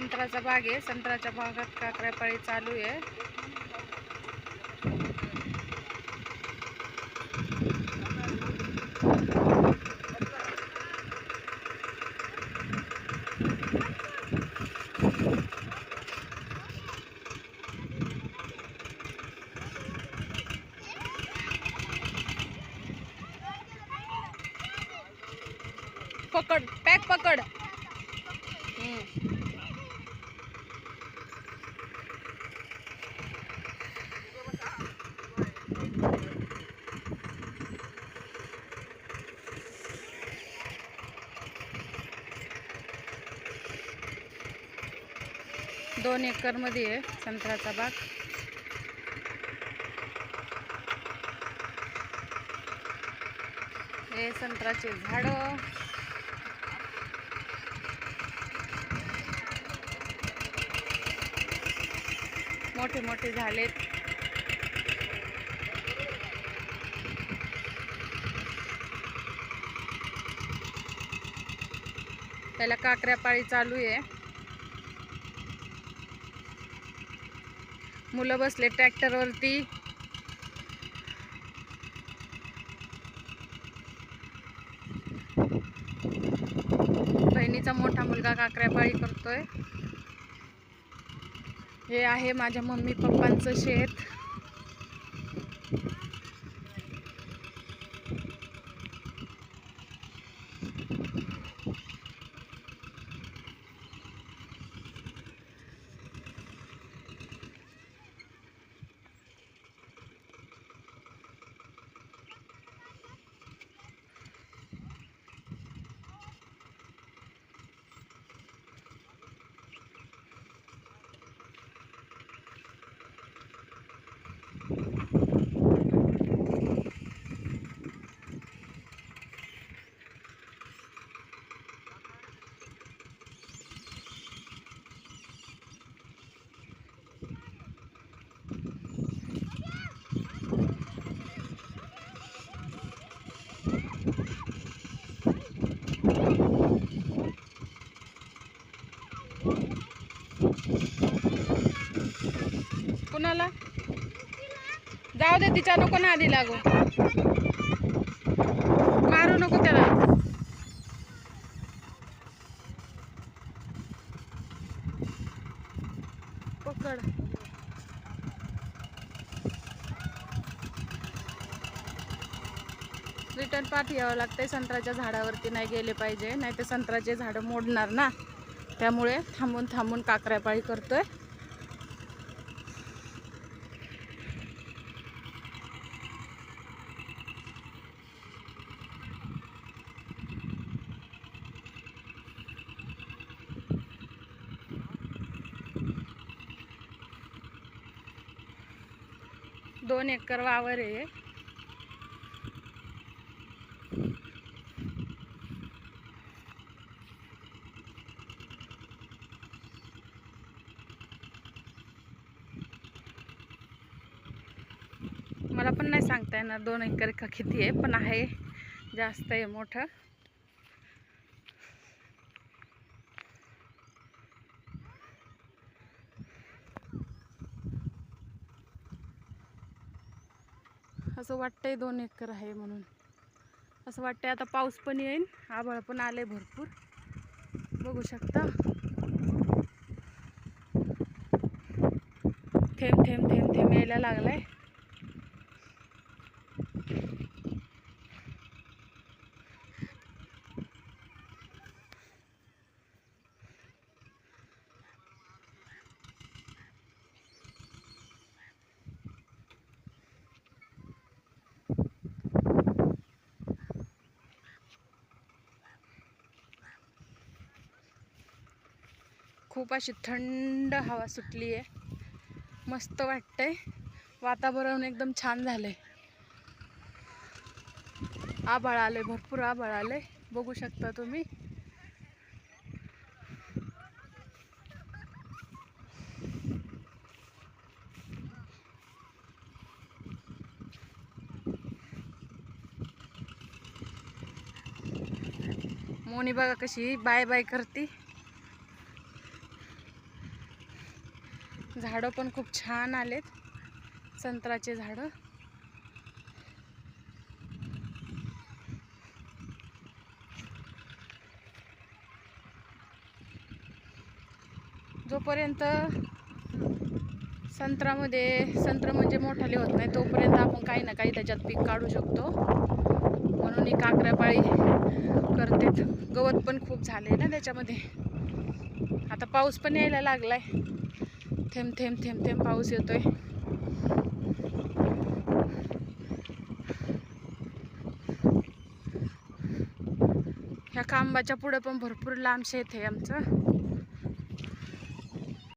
संत्राचा बाग आहे. संत्राच्या बागात काकऱ्यापाळी चालू आहे. पकड पॅक पकड. दोन एकरमध्ये आहे संत्र्याचा बाग. हे संत्र्याचे झाड. मोठे मोठे झालेत त्याला काकऱ्या पाळी चालू आहे. मुलं बसले ट्रॅक्टरवरती. बहिणीचा मोठा मुलगा काकऱ्यापाळी करतोय. हे आहे माझ्या मम्मी पप्पांचं शेत. कोणाला? जाऊ दे तिच्या नको ना आधी लागू. मारू नको त्याला. पकड. रिटर्न पाठ यावं लागतंय. संत्र्याच्या झाडावरती नाही गेले पाहिजे. नाही तर संत्र्याचे झाडं मोडणार ना. त्यामुळे थांबून थांबून काकऱ्यापाळी करतोय. दोन एकर वावर आहे. मला पण नाही सांगता येणार दोन एकर का किती आहे पण आहे. जास्त आहे मोठं. असं वाटतंय दोन एकर आहे म्हणून. असं वाटतंय आता पाऊस पण येईल आभाळ पण आले भरपूर. बघू शकता. थेंब थेंब थेंब थेंब यायला लागलाय. खूप अशी थंड हवा सुटली आहे मस्त वाटतंय. वातावरण एकदम छान झालंय. आभाळ आलंय भरपूर आभाळ आलंय. बघू शकता तुम्ही. मोनी बघा कशी बाय बाय करते. झाडं पण खूप छान आलेत. संत्राचे झाडं. जोपर्यंत संत्रामध्ये संत्र म्हणजे मोठाले होत नाही तोपर्यंत आपण काही ना काही त्याच्यात पीक काढू शकतो. म्हणून ही काकऱ्यापाळी करतेत. गवत पण खूप झाले ना त्याच्यामध्ये. आता पाऊस पण यायला लागलाय. थेंब थेंब थेंब थेंब पाऊस येतोय. ह्या खांबाच्या पुढं पण भरपूर लांब शेत आहे आमचं.